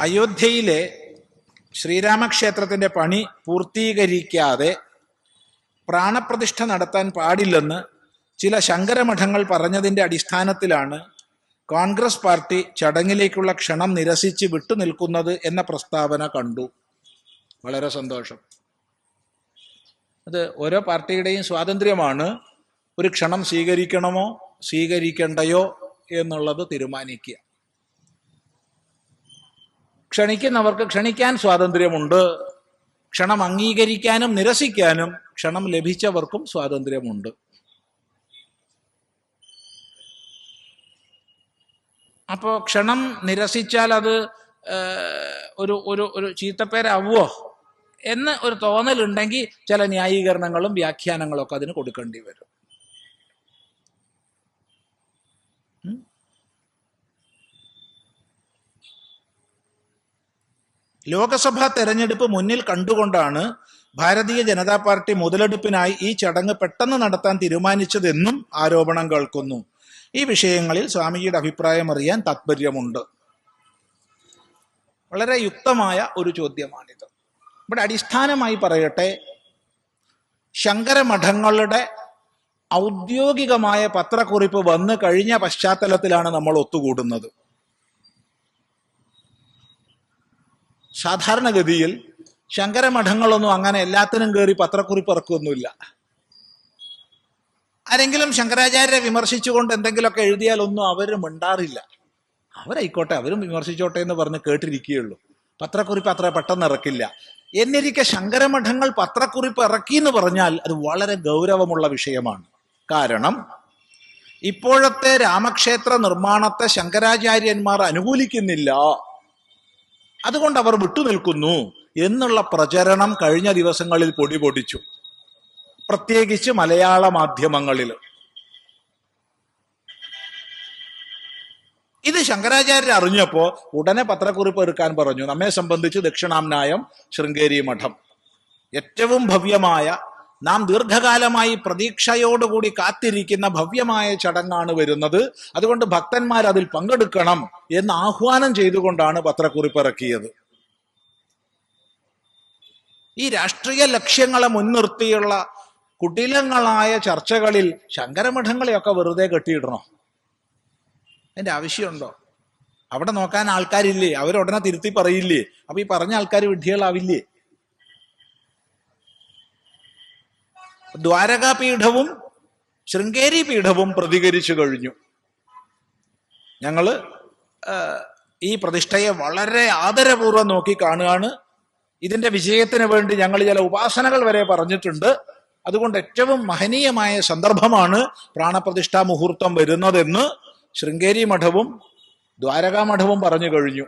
അയോധ്യയിലെ ശ്രീരാമക്ഷേത്രത്തിന്റെ പണി പൂർത്തീകരിക്കാതെ പ്രാണപ്രതിഷ്ഠ നടത്താൻ പാടില്ലെന്ന് ചില ശങ്കരമഠങ്ങൾ പറഞ്ഞതിന്റെ അടിസ്ഥാനത്തിലാണ് കോൺഗ്രസ് പാർട്ടി ചടങ്ങിലേക്കുള്ള ക്ഷണം നിരസിച്ച് വിട്ടുനിൽക്കുന്നത് എന്ന പ്രസ്താവന കണ്ടു. വളരെ സന്തോഷം. അത് ഓരോ പാർട്ടിയുടെയും സ്വാതന്ത്ര്യമാണ്. ഒരു ക്ഷണം സ്വീകരിക്കണമോ? സ്വീകരിക്കണ്ടയോ എന്നുള്ളത് തീരുമാനിക്കുക. ക്ഷണിക്കുന്നവർക്ക് ക്ഷണിക്കാൻ സ്വാതന്ത്ര്യമുണ്ട്. ക്ഷണം അംഗീകരിക്കാനും നിരസിക്കാനും ക്ഷണം ലഭിച്ചവർക്കും സ്വാതന്ത്ര്യമുണ്ട്. അപ്പോൾ ക്ഷണം നിരസിച്ചാൽ അത് ഒരു ഒരു ഒരു ചീത്തപ്പേരാവുമോ എന്ന് ഒരു തോന്നലുണ്ടെങ്കിൽ ചില ന്യായീകരണങ്ങളും വ്യാഖ്യാനങ്ങളും ഒക്കെ അതിന് കൊടുക്കേണ്ടി വരും. ലോക്സഭാ തെരഞ്ഞെടുപ്പ് മുന്നിൽ കണ്ടുകൊണ്ടാണ് ഭാരതീയ ജനതാ പാർട്ടി മുതലെടുപ്പിനായി ഈ ചടങ്ങ് പെട്ടെന്ന് നടത്താൻ തീരുമാനിച്ചതെന്നും ആരോപണം കേൾക്കുന്നു. ഈ വിഷയങ്ങളിൽ സ്വാമിജിയുടെ അഭിപ്രായം അറിയാൻ താത്പര്യമുണ്ട്. വളരെ യുക്തമായ ഒരു ചോദ്യമാണിത്. ഇവിടെ അടിസ്ഥാനമായി പറയട്ടെ ശങ്കരമഠങ്ങളുടെ ഔദ്യോഗികമായ പത്രക്കുറിപ്പ് വന്നു കഴിഞ്ഞ പശ്ചാത്തലത്തിലാണ് നമ്മൾ ഒത്തുകൂടുന്നത്. സാധാരണഗതിയിൽ ശങ്കരമഠങ്ങളൊന്നും അങ്ങനെ എല്ലാത്തിനും കയറി പത്രക്കുറിപ്പ് ഇറക്കുമൊന്നുമില്ല ആരെങ്കിലും ശങ്കരാചാര്യരെ വിമർശിച്ചുകൊണ്ട് എന്തെങ്കിലുമൊക്കെ എഴുതിയാൽ ഒന്നും അവർ മിണ്ടാറില്ല. അവരായിക്കോട്ടെ അവരും വിമർശിച്ചോട്ടെ എന്ന് പറഞ്ഞ് കേട്ടിരിക്കുകയുള്ളൂ. പത്രക്കുറിപ്പ് അത്ര പെട്ടെന്ന് ഇറക്കില്ല. എന്നിരിക്കെ ശങ്കരമഠങ്ങൾ പത്രക്കുറിപ്പ് ഇറക്കി എന്ന് പറഞ്ഞാൽ അത് വളരെ ഗൗരവമുള്ള വിഷയമാണ്. കാരണം ഇപ്പോഴത്തെ രാമക്ഷേത്ര നിർമ്മാണത്തെ ശങ്കരാചാര്യന്മാർ അനുകൂലിക്കുന്നില്ല. അതുകൊണ്ട് അവർ വിട്ടുനിൽക്കുന്നു എന്നുള്ള പ്രചരണം കഴിഞ്ഞ ദിവസങ്ങളിൽ പൊടി പൊടിച്ചു. പ്രത്യേകിച്ച് മലയാള മാധ്യമങ്ങളിൽ. ഇത് ശങ്കരാചാര്യർ അറിഞ്ഞപ്പോ ഉടനെ പത്രക്കുറിപ്പ് എടുക്കാൻ പറഞ്ഞു. നമ്മെ സംബന്ധിച്ച് ദക്ഷിണാംനായം ശൃംഗേരി മഠം. ഏറ്റവും ഭവ്യമായ നാം ദീർഘകാലമായി പ്രതീക്ഷയോടുകൂടി കാത്തിരിക്കുന്ന ഭവ്യമായ ചടങ്ങാണ് വരുന്നത്. അതുകൊണ്ട് ഭക്തന്മാർ അതിൽ പങ്കെടുക്കണം എന്ന് ആഹ്വാനം ചെയ്തുകൊണ്ടാണ് പത്രക്കുറിപ്പ് ഇറക്കിയത് ഈ രാഷ്ട്രീയ ലക്ഷ്യങ്ങളെ മുൻനിർത്തിയുള്ള കുടിലങ്ങളായ ചർച്ചകളിൽ ശങ്കരമഠങ്ങളെയൊക്കെ വെറുതെ കെട്ടിയിടണോ? അതിന്റെ ആവശ്യമുണ്ടോ? അവിടെ നോക്കാൻ ആൾക്കാരില്ലേ? അവരുടനെ തിരുത്തി പറയില്ലേ? അപ്പൊ ഈ പറഞ്ഞ ആൾക്കാർ വിഡ്ഢികളാവില്ലേ? ദ്വാരകാ പീഠവും ശൃംഗേരി പീഠവും പ്രതികരിച്ചു കഴിഞ്ഞു. ഞങ്ങൾ ഈ പ്രതിഷ്ഠയെ വളരെ ആദരപൂർവം നോക്കി കാണുകയാണ്. ഇതിന്റെ വിജയത്തിന് വേണ്ടി ഞങ്ങൾ ചില ഉപാസനകൾ വരെ പറഞ്ഞിട്ടുണ്ട്. അതുകൊണ്ട് ഏറ്റവും മഹനീയമായ സന്ദർഭമാണ് പ്രാണപ്രതിഷ്ഠാ മുഹൂർത്തം വരുന്നതെന്ന് ശൃംഗേരി മഠവും ദ്വാരകാ മഠവും പറഞ്ഞു കഴിഞ്ഞു.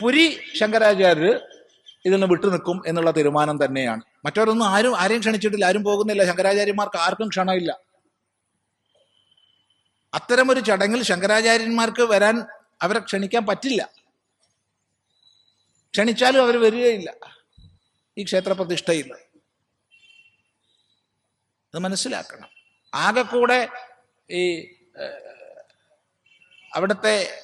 പുരി ശങ്കരാചാര്യര് ഇതിൽ നിന്ന് വിട്ടു നിൽക്കും എന്നുള്ള തീരുമാനം തന്നെയാണ്. മറ്റവരൊന്നും ആരും ആരെയും ക്ഷണിച്ചിട്ടില്ല. ആരും പോകുന്നില്ല. ശങ്കരാചാര്യന്മാർക്ക് ആർക്കും ക്ഷണമില്ല. അത്തരമൊരു ചടങ്ങിൽ ശങ്കരാചാര്യന്മാർക്ക് വരാൻ അവരെ ക്ഷണിക്കാൻ പറ്റില്ല. ക്ഷണിച്ചാലും അവർ വരികയില്ല ഈ ക്ഷേത്ര പ്രതിഷ്ഠയിൽ. അത് മനസ്സിലാക്കണം. ആകെ കൂടെ ഈ അവിടുത്തെ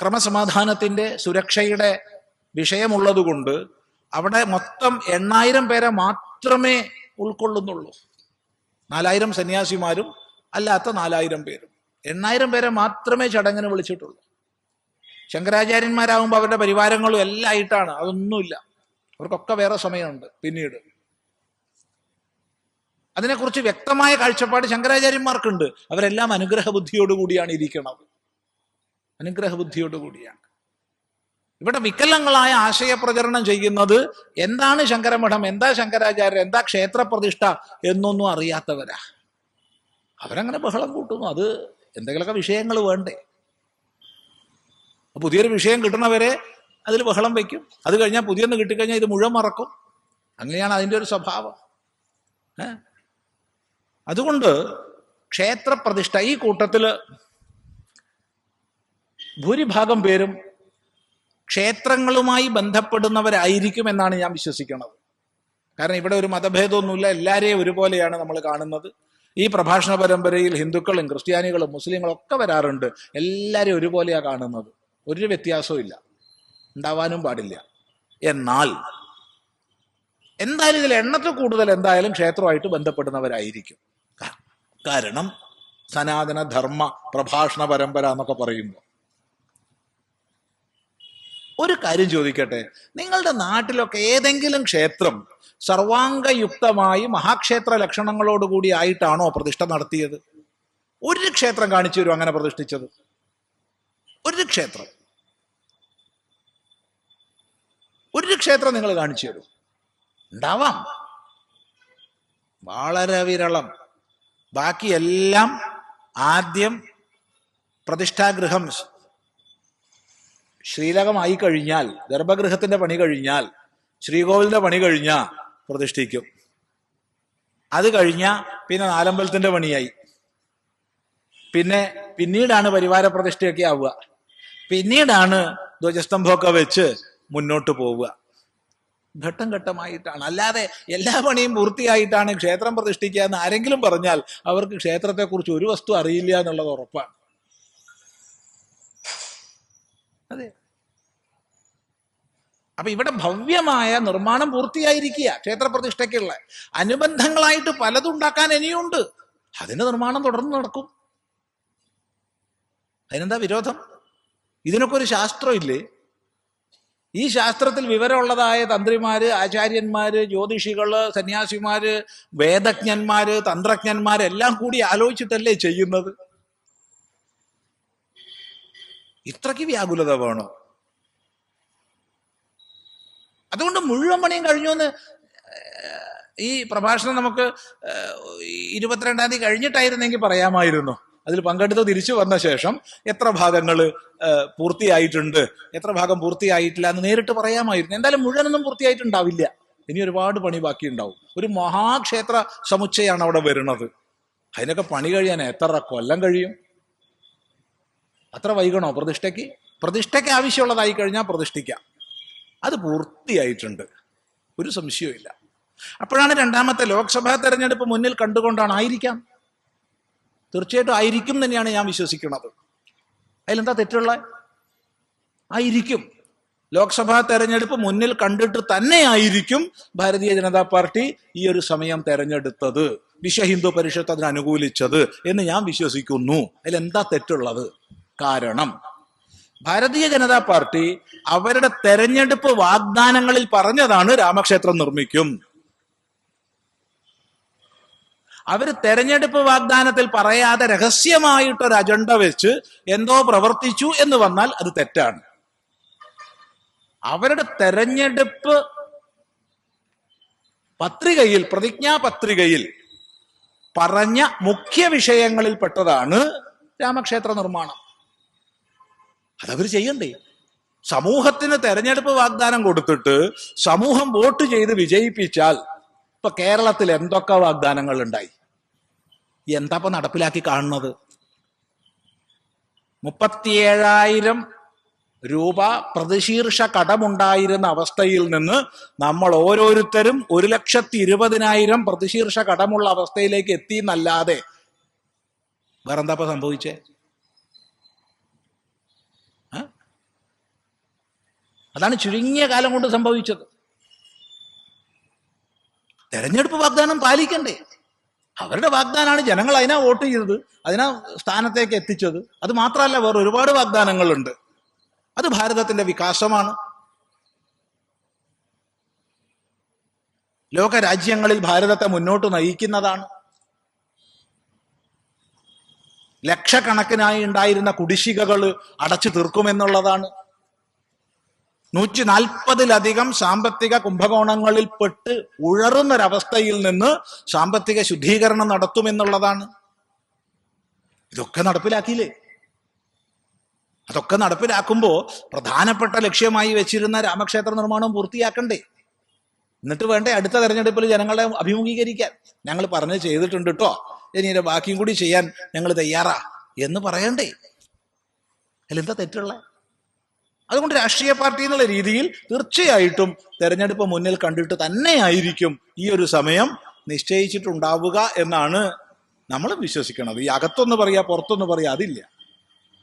ക്രമസമാധാനത്തിന്റെ സുരക്ഷയുടെ വിഷയമുള്ളതുകൊണ്ട് അവിടെ മൊത്തം എണ്ണായിരം പേരെ മാത്രമേ ഉൾക്കൊള്ളുന്നുള്ളൂ. നാലായിരം സന്യാസിമാരും അല്ലാത്ത നാലായിരം പേരും. എണ്ണായിരം പേരെ മാത്രമേ ചടങ്ങിന് വിളിച്ചിട്ടുള്ളൂ. ശങ്കരാചാര്യന്മാരാകുമ്പോൾ അവരുടെ പരിവാരങ്ങളും എല്ലാം ആയിട്ടാണ് അതൊന്നുമില്ല. അവർക്കൊക്കെ വേറെ സമയമുണ്ട് പിന്നീട്. അതിനെക്കുറിച്ച് വ്യക്തമായ കാഴ്ചപ്പാട് ശങ്കരാചാര്യന്മാർക്കുണ്ട്. അവരെല്ലാം അനുഗ്രഹ ബുദ്ധിയോടുകൂടിയാണ് ഇരിക്കുന്നത് അനുഗ്രഹ ബുദ്ധിയോടുകൂടിയാണ് ഇവിടെ വികലങ്ങളായ ആശയപ്രചരണം ചെയ്യുന്നത് എന്താണ് ശങ്കരമഠം എന്താ ശങ്കരാചാര്യർ എന്താ ക്ഷേത്രപ്രതിഷ്ഠ എന്നൊന്നും അറിയാത്തവരാ. അവരങ്ങനെ ബഹളം കൂട്ടുന്നു. അത് എന്തെങ്കിലുമൊക്കെ വിഷയങ്ങൾ വേണ്ടേ? പുതിയൊരു വിഷയം കിട്ടണവരെ അതിൽ ബഹളം വയ്ക്കും. അത് കഴിഞ്ഞാൽ പുതിയൊന്ന് കിട്ടിക്കഴിഞ്ഞാൽ ഇത് മുഴുവൻ മറക്കും. അങ്ങനെയാണ് അതിന്റെ ഒരു സ്വഭാവം? അതുകൊണ്ട് ക്ഷേത്രപ്രതിഷ്ഠ ഈ കൂട്ടത്തിൽ ഭൂരിഭാഗം പേരും ക്ഷേത്രങ്ങളുമായി ബന്ധപ്പെടുന്നവരായിരിക്കും എന്നാണ് ഞാൻ വിശ്വസിക്കുന്നത്. കാരണം ഇവിടെ ഒരു മതഭേദമൊന്നുമില്ല. എല്ലാവരെയും ഒരുപോലെയാണ് നമ്മൾ കാണുന്നത്. ഈ പ്രഭാഷണ പരമ്പരയിൽ ഹിന്ദുക്കളും ക്രിസ്ത്യാനികളും മുസ്ലിങ്ങളും ഒക്കെ വരാറുണ്ട്. എല്ലാവരെയും ഒരുപോലെയാണ് കാണുന്നത്. ഒരു വ്യത്യാസവും ഇല്ല. ഉണ്ടാവാനും പാടില്ല. എന്നാൽ എന്തായാലും ഇതിൽ എണ്ണത്തിൽ കൂടുതൽ എന്തായാലും ക്ഷേത്രമായിട്ട് ബന്ധപ്പെടുന്നവരായിരിക്കും. കാരണം സനാതന ധർമ്മ പ്രഭാഷണ പരമ്പര എന്നൊക്കെ പറയുമ്പോൾ ഒരു കാര്യം ചോദിക്കട്ടെ? നിങ്ങളുടെ നാട്ടിലൊക്കെ ഏതെങ്കിലും ക്ഷേത്രം സർവാംഗയുക്തമായി മഹാക്ഷേത്ര ലക്ഷണങ്ങളോടുകൂടി ആയിട്ടാണോ പ്രതിഷ്ഠ നടത്തിയത്? ഒരു ക്ഷേത്രം കാണിച്ചു തരും അങ്ങനെ പ്രതിഷ്ഠിച്ചത്? ഒരു ക്ഷേത്രം. ഒരു ക്ഷേത്രം നിങ്ങൾ കാണിച്ചു തരും ഉണ്ടാവാം. വളരെ വിരളം. ബാക്കിയെല്ലാം ആദ്യം പ്രതിഷ്ഠാഗൃഹം ശ്രീലകമായി കഴിഞ്ഞാൽ ഗർഭഗൃഹത്തിന്റെ പണി കഴിഞ്ഞാൽ ശ്രീകോവിലിന്റെ പണി കഴിഞ്ഞ പ്രതിഷ്ഠിക്കും. അത് കഴിഞ്ഞ പിന്നെ നാലമ്പലത്തിന്റെ പണിയായി. പിന്നെ പിന്നീടാണ് പരിവാര പ്രതിഷ്ഠയൊക്കെ ആവുക. പിന്നീടാണ് ധ്വജസ്തംഭമൊക്കെ വെച്ച് മുന്നോട്ട് പോവുക. ഘട്ടം ഘട്ടമായിട്ടാണ്. അല്ലാതെ എല്ലാ പണിയും പൂർത്തിയായിട്ടാണ് ക്ഷേത്രം പ്രതിഷ്ഠിക്കുക എന്ന് ആരെങ്കിലും പറഞ്ഞാൽ അവർക്ക് ക്ഷേത്രത്തെക്കുറിച്ച് ഒരു വസ്തു അറിയില്ല എന്നുള്ളത് ഉറപ്പാണ്. അതെ. അപ്പൊ ഇവിടെ ഭവ്യമായ നിർമ്മാണം പൂർത്തിയായിരിക്കുക ക്ഷേത്ര പ്രതിഷ്ഠയ്ക്കുള്ള അനുബന്ധങ്ങളായിട്ട് പലതും ഉണ്ടാക്കാൻ ഇനിയുണ്ട്. അതിന് നിർമ്മാണം തുടർന്ന് നടക്കും. അതിനെന്താ വിരോധം? ഇതിനൊക്കെ ഒരു ശാസ്ത്രമില്ലേ? ഈ ശാസ്ത്രത്തിൽ വിവരമുള്ളതായ തന്ത്രിമാര് ആചാര്യന്മാര് ജ്യോതിഷികൾ സന്യാസിമാര് വേദജ്ഞന്മാര് തന്ത്രജ്ഞന്മാര് എല്ലാം കൂടി ആലോചിച്ചിട്ടല്ലേ ചെയ്യുന്നത്? ഇത്രയ്ക്ക് വ്യാകുലത വേണോ? അതുകൊണ്ട് മുഴുവൻ പണിയും കഴിഞ്ഞു എന്ന് ഈ പ്രഭാഷണം നമുക്ക് ഇരുപത്തിരണ്ടാം തീയതി കഴിഞ്ഞിട്ടായിരുന്നെങ്കിൽ പറയാമായിരുന്നു. അതിൽ പങ്കെടുത്ത് തിരിച്ചു വന്ന ശേഷം എത്ര ഭാഗങ്ങൾ പൂർത്തിയായിട്ടുണ്ട് എത്ര ഭാഗം പൂർത്തിയായിട്ടില്ല എന്ന് നേരിട്ട് പറയാമായിരുന്നു. എന്തായാലും മുഴുവനൊന്നും പൂർത്തിയായിട്ടുണ്ടാവില്ല. ഇനി ഒരുപാട് പണി ബാക്കിയുണ്ടാവും. ഒരു മഹാക്ഷേത്ര സമുച്ചയാണ് അവിടെ വരുന്നത്. അതിനൊക്കെ പണി കഴിയാൻ എത്ര കൊല്ലം കഴിയും? അത്ര വൈകണോ പ്രതിഷ്ഠയ്ക്ക്? പ്രതിഷ്ഠയ്ക്ക് ആവശ്യമുള്ളതായി കഴിഞ്ഞാൽ പ്രതിഷ്ഠിക്കാം. അത് പൂർത്തിയായിട്ടുണ്ട്. ഒരു സംശയവുമില്ല. അപ്പോഴാണ് രണ്ടാമത്തെ ലോക്സഭാ തെരഞ്ഞെടുപ്പ് മുന്നിൽ കണ്ടുകൊണ്ടാണ് ആയിരിക്കാം. തീർച്ചയായിട്ടും ആയിരിക്കും തന്നെയാണ് ഞാൻ വിശ്വസിക്കുന്നത്. അതിലെന്താ തെറ്റുള്ള? ആയിരിക്കും. ലോക്സഭാ തെരഞ്ഞെടുപ്പ് മുന്നിൽ കണ്ടിട്ട് തന്നെ ആയിരിക്കും ഭാരതീയ ജനതാ പാർട്ടി ഈ ഒരു സമയം തെരഞ്ഞെടുത്തത്. വിശ്വ ഹിന്ദു പരിഷത്ത് അതിനനുകൂലിച്ചത് എന്ന് ഞാൻ വിശ്വസിക്കുന്നു. അതിലെന്താ തെറ്റുള്ളത്? കാരണം. ഭാരതീയ ജനതാ പാർട്ടി അവരുടെ തെരഞ്ഞെടുപ്പ് വാഗ്ദാനങ്ങളിൽ പറഞ്ഞതാണ് രാമക്ഷേത്രം നിർമ്മിക്കും. അവർ തെരഞ്ഞെടുപ്പ് വാഗ്ദാനത്തിൽ പറയാതെ രഹസ്യമായിട്ടൊരു അജണ്ട വെച്ച് എന്തോ പ്രവർത്തിച്ചു എന്ന് വന്നാൽ അത് തെറ്റാണ്. അവരുടെ തെരഞ്ഞെടുപ്പ് പത്രികയിൽ പ്രതിജ്ഞാ പത്രികയിൽ പറഞ്ഞ മുഖ്യ വിഷയങ്ങളിൽ പെട്ടതാണ് രാമക്ഷേത്ര നിർമ്മാണം. അതവർ ചെയ്യണ്ടേ? സമൂഹത്തിന് തെരഞ്ഞെടുപ്പ് വാഗ്ദാനം കൊടുത്തിട്ട് സമൂഹം വോട്ട് ചെയ്ത് വിജയിപ്പിച്ചാൽ ഇപ്പൊ കേരളത്തിൽ എന്തൊക്കെ വാഗ്ദാനങ്ങൾ ഉണ്ടായി? എന്താ ഇപ്പൊ നടപ്പിലാക്കി കാണുന്നത്? മുപ്പത്തിയേഴായിരം രൂപ പ്രതിശീർഷ കടമുണ്ടായിരുന്ന അവസ്ഥയിൽ നിന്ന് നമ്മൾ ഓരോരുത്തരും ഒരു ലക്ഷത്തി ഇരുപതിനായിരം പ്രതിശീർഷ കടമുള്ള അവസ്ഥയിലേക്ക് എത്തി എന്നല്ലാതെ വേറെന്താപ്പ സംഭവിച്ചേ? അതാണ് ചുരുങ്ങിയ കാലം കൊണ്ട് സംഭവിച്ചത്. തെരഞ്ഞെടുപ്പ് വാഗ്ദാനം പാലിക്കണ്ടേ? അവരുടെ വാഗ്ദാനമാണ് ജനങ്ങൾ അതിനാ വോട്ട് ചെയ്തത് അതിനാ സ്ഥാനത്തേക്ക് എത്തിച്ചത്. അത് മാത്രമല്ല വേറെ ഒരുപാട് വാഗ്ദാനങ്ങളുണ്ട്. അത് ഭാരതത്തിന്റെ വികാസമാണ്. ലോക രാജ്യങ്ങളിൽ ഭാരതത്തെ മുന്നോട്ട് നയിക്കുന്നതാണ്. ലക്ഷക്കണക്കിനായി ഉണ്ടായിരുന്ന കുടിശ്ശികകൾ അടച്ചു തീർക്കുമെന്നുള്ളതാണ്. നൂറ്റി നാൽപ്പതിലധികം സാമ്പത്തിക കുംഭകോണങ്ങളിൽ പെട്ട് ഉഴറുന്നൊരവസ്ഥയിൽ നിന്ന് സാമ്പത്തിക ശുദ്ധീകരണം നടത്തുമെന്നുള്ളതാണ്. ഇതൊക്കെ നടപ്പിലാക്കിയില്ലേ? അതൊക്കെ നടപ്പിലാക്കുമ്പോൾ പ്രധാനപ്പെട്ട ലക്ഷ്യമായി വെച്ചിരുന്ന രാമക്ഷേത്ര നിർമ്മാണം പൂർത്തിയാക്കണ്ടേ? എന്നിട്ട് വേണ്ടേ അടുത്ത തെരഞ്ഞെടുപ്പിൽ ജനങ്ങളെ അഭിമുഖീകരിക്കാൻ. ഞങ്ങൾ പറഞ്ഞ് ചെയ്തിട്ടുണ്ട് കേട്ടോ ഇനി ബാക്കിയും കൂടി ചെയ്യാൻ ഞങ്ങൾ തയ്യാറാ എന്ന് പറയണ്ടേ? അതിലെന്താ തെറ്റുള്ള? അതുകൊണ്ട് രാഷ്ട്രീയ പാർട്ടി എന്നുള്ള രീതിയിൽ തീർച്ചയായിട്ടും തെരഞ്ഞെടുപ്പ് മുന്നിൽ കണ്ടിട്ട് തന്നെയായിരിക്കും ഈ ഒരു സമയം നിശ്ചയിച്ചിട്ടുണ്ടാവുക എന്നാണ് നമ്മൾ വിശ്വസിക്കുന്നത് ഈ അകത്തൊന്ന് പറയാ പുറത്തൊന്ന് പറയാ അതില്ല.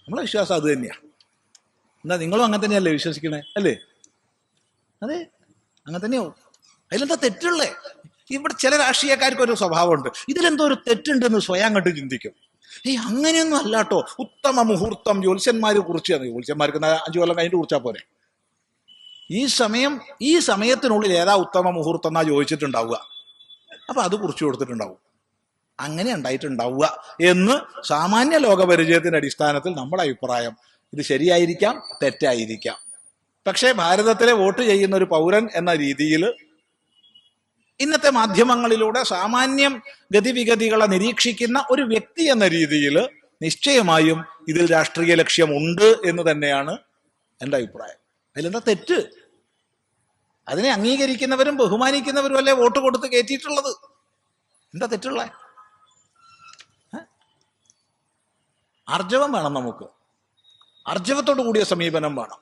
നമ്മളെ വിശ്വാസം അത് തന്നെയാണ് എന്നാ നിങ്ങളും അങ്ങനെ തന്നെയല്ലേ വിശ്വസിക്കണേ? അല്ലേ? അതെ അങ്ങനെ തന്നെയോ. അതിലെന്താ തെറ്റുള്ളേ? ഇവിടെ ചില രാഷ്ട്രീയക്കാർക്ക് ഒരു സ്വഭാവമുണ്ട്. ഇതിലെന്തോ ഒരു തെറ്റുണ്ടെന്ന് സ്വയം കണ്ട് ചിന്തിക്കും. ഏയ് അങ്ങനെയൊന്നും അല്ലാട്ടോ ഉത്തമ മുഹൂർത്തം ജ്യോത്സ്യന്മാര് കുറിച്ച് ജ്യോത്സ്യന്മാർക്ക് അഞ്ചു കൊല്ലം കഴിഞ്ഞിട്ട് കുറിച്ചാൽ പോരെ? ഈ സമയം ഈ സമയത്തിനുള്ളിൽ ഏതാ ഉത്തമ മുഹൂർത്തം എന്നാ ചോദിച്ചിട്ടുണ്ടാവുക? അപ്പൊ അത് കുറിച്ച് കൊടുത്തിട്ടുണ്ടാവും. അങ്ങനെ ഉണ്ടായിട്ടുണ്ടാവുക എന്ന് സാമാന്യ ലോകപരിചയത്തിന്റെ അടിസ്ഥാനത്തിൽ നമ്മുടെ അഭിപ്രായം. ഇത് ശരിയായിരിക്കാം തെറ്റായിരിക്കാം. പക്ഷേ ഭാരതത്തിലെ വോട്ട് ചെയ്യുന്ന ഒരു പൗരൻ എന്ന രീതിയിൽ ഇന്നത്തെ മാധ്യമങ്ങളിലൂടെ സാമാന്യം ഗതിവിഗതികളെ നിരീക്ഷിക്കുന്ന ഒരു വ്യക്തി എന്ന രീതിയിൽ നിശ്ചയമായും ഇതിൽ രാഷ്ട്രീയ ലക്ഷ്യമുണ്ട് എന്ന് തന്നെയാണ് എന്റെ അഭിപ്രായം. അതിലെന്താ തെറ്റ്? അതിനെ അംഗീകരിക്കുന്നവരും ബഹുമാനിക്കുന്നവരും അല്ലേ വോട്ട് കൊടുത്ത് കയറ്റിയിട്ടുള്ളത്? എന്താ തെറ്റുള്ള? ആർജവം വേണം നമുക്ക്. ആർജവത്തോടു കൂടിയ സമീപനം വേണം.